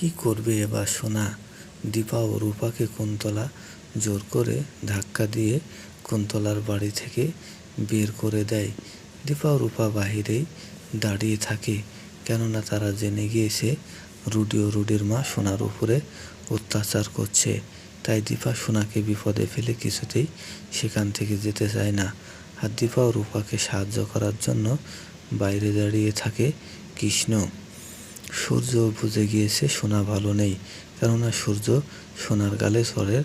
কি করবে এবার সোনা? দীপা ও রূপাকে কুন্তলা জোর করে ধাক্কা দিয়ে কুন্তলার বাড়ি থেকে বের করে দেয়। দীপা ও রূপা বাহিরেই দাঁড়িয়ে থাকে, কেননা তারা জেনে গিয়েছে রুডি ও রুডির মা সোনার উপরে অত্যাচার করছে। তাই দীপা সোনাকে বিপদে ফেলে কিছুতেই সেখান থেকে যেতে চায় না। আর দীপা ও রূপাকে সাহায্য করার জন্য বাইরে দাঁড়িয়ে থাকে কৃষ্ণ। সূর্য বুঝে গিয়েছে, সোনা ভালো নেই। কেননা সূর্য সোনার গালে স্বরের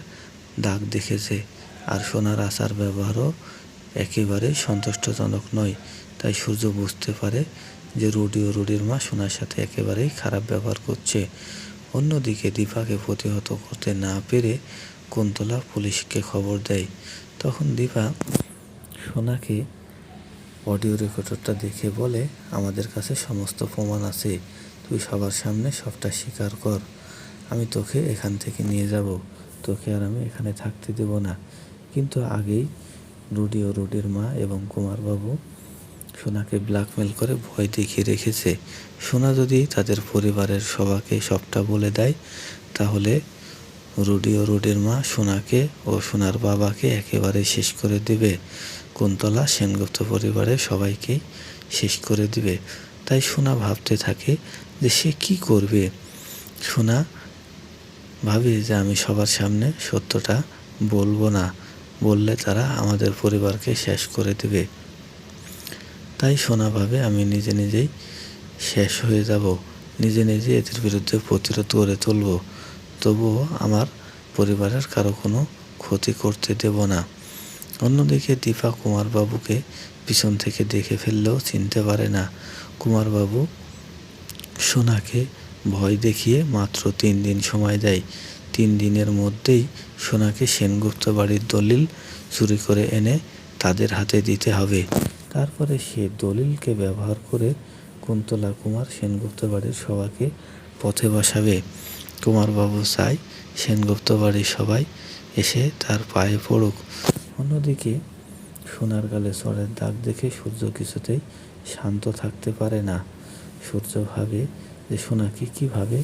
দাগ দেখেছে, আর সোনার আচার ব্যবহারও একেবারে সন্তুষ্টজনক নয়। তাই সূর্য বুঝতে পারে যে রুডি ও রুডির মা সোনার সাথে একেবারেই খারাপ ব্যবহার করছে। অন্যদিকে দীপাকে প্রতিহত করতে না পেরে কুন্তলা পুলিশকে খবর দেয়। তখন দীপা সোনাকে অডিও রেকর্ডারটা দেখে বলে, আমাদের কাছে সমস্ত প্রমাণ আছে। তুই সবার সামনে সবটা স্বীকার কর। আমি তোকে এখান থেকে নিয়ে যাব। তোকে আর আমি এখানে থাকতে দেব না। কিন্তু আগেই রুডি ও রুডির মা এবং কুমারবাবু সোনাকে ব্ল্যাকমেল করে ভয় দেখিয়ে রেখেছে। সোনা যদি তাদের পরিবারের সবাইকে সবটা বলে দেয়, তাহলে রুডি ও রুডির মা সোনাকে ও সোনার বাবাকে একেবারে শেষ করে দিবে। কুন্তলা সেনগুপ্ত পরিবারের সবাইকেই শেষ করে দিবে। তাই সোনা ভাবতে থাকে যে সে কি করবে। সোনা ভাবে যে আমি সবার সামনে সত্যটা বলব না, বললে তারা আমাদের পরিবারকে শেষ করে দেবে। তাই সোনা ভাবে আমি নিজে নিজেই শেষ হয়ে যাব, নিজে নিজে এদের বিরুদ্ধে প্রতিরোধ করে তুলব। তবুও আমার পরিবারের কারও কোনো ক্ষতি করতে দেব না। অন্যদিকে দীপা কুমার বাবুকে পিছন থেকে দেখে ফেললেও চিনতে পারে না। কুমারবাবু সোনাকে ভয় দেখিয়ে মাত্র তিন দিন সময় দেয়। তিন দিনের মধ্যেই সোনাকে সেনগুপ্ত বাড়ির দলিল চুরি করে এনে তাদের হাতে দিতে হবে। তারপরে সে দলিলকে ব্যবহার করে কুন্তলা কুমার সেনগুপ্ত বাড়ির সবাইকে পথে বসাবে। কুমারবাবু চাই সেনগুপ্ত বাড়ির সবাই এসে তার পায়ে পড়ুক। অন্যদিকে সোনার গালে চরের দাগ দেখে সূর্য কিছুতেই শান্ত থাকতে পারে না। সূর্য ভাবে যে সোনাকে কীভাবে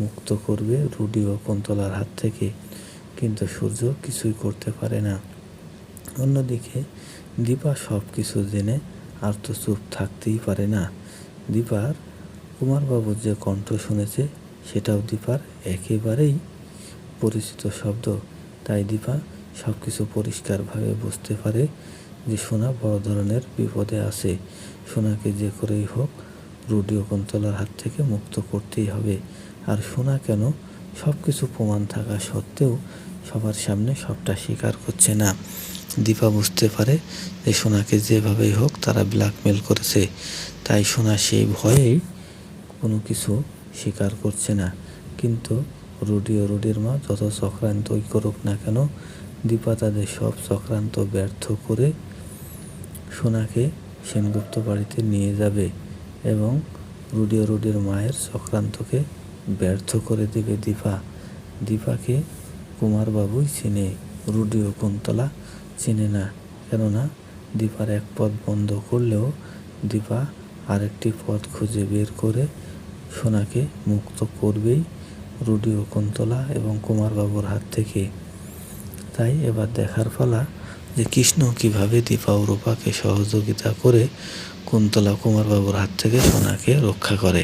মুক্ত করবে রুডি ও কুন্তলার হাত থেকে, কিন্তু সূর্য কিছুই করতে পারে না। অন্যদিকে দীপা সব কিছু জেনে আর তো চুপ থাকতেই পারে না। দীপার কুমারবাবুর যে কণ্ঠ শুনেছে, সেটাও দীপার একেবারেই পরিচিত শব্দ। তাই দীপা সব কিছু পরিষ্কারভাবে বুঝতে পারে যে সোনা বড় ধরনের বিপদে আছে। সোনাকে যে করেই হোক, রুডিও কুন্তলার হাত থেকে মুক্ত করতেই হবে। আর সোনা কেন? সব কিছু প্রমাণ থাকা সত্ত্বেও সবার সামনে সবটা স্বীকার করছে না। দীপা বুঝতে পারে যে সোনাকে যেভাবেই হোক তারা ব্ল্যাকমেল করেছে। তাই সোনা সেই ভয়েই কোনো কিছু স্বীকার করছে না। কিন্তু রুডি ও রুডির মা যত চক্রান্তই করুক না কেন, দীপা তাদের সব চক্রান্ত ব্যর্থ করে সোনাকে সেনগুপ্ত বাড়িতে নিয়ে যাবে এবং রুডিও রুডির মায়ের চক্রান্তকে ব্যর্থ করে দেবে দীপা। দীপাকে কুমারবাবুই চেনে, রুডিও কুন্তলা চেনে না। কেননা দীপার এক পথ বন্ধ করলেও দীপা আরেকটি পথ খুঁজে বের করে সোনাকে মুক্ত করবেই রুডিও কুন্তলা এবং কুমারবাবুর হাত থেকে। তাই এবার দেখার পালা যে কৃষ্ণ কীভাবে দীপা ও রূপাকে সহযোগিতা করে কুন্তলা কুমারবাবুর হাত থেকে সোনাকে রক্ষা করে।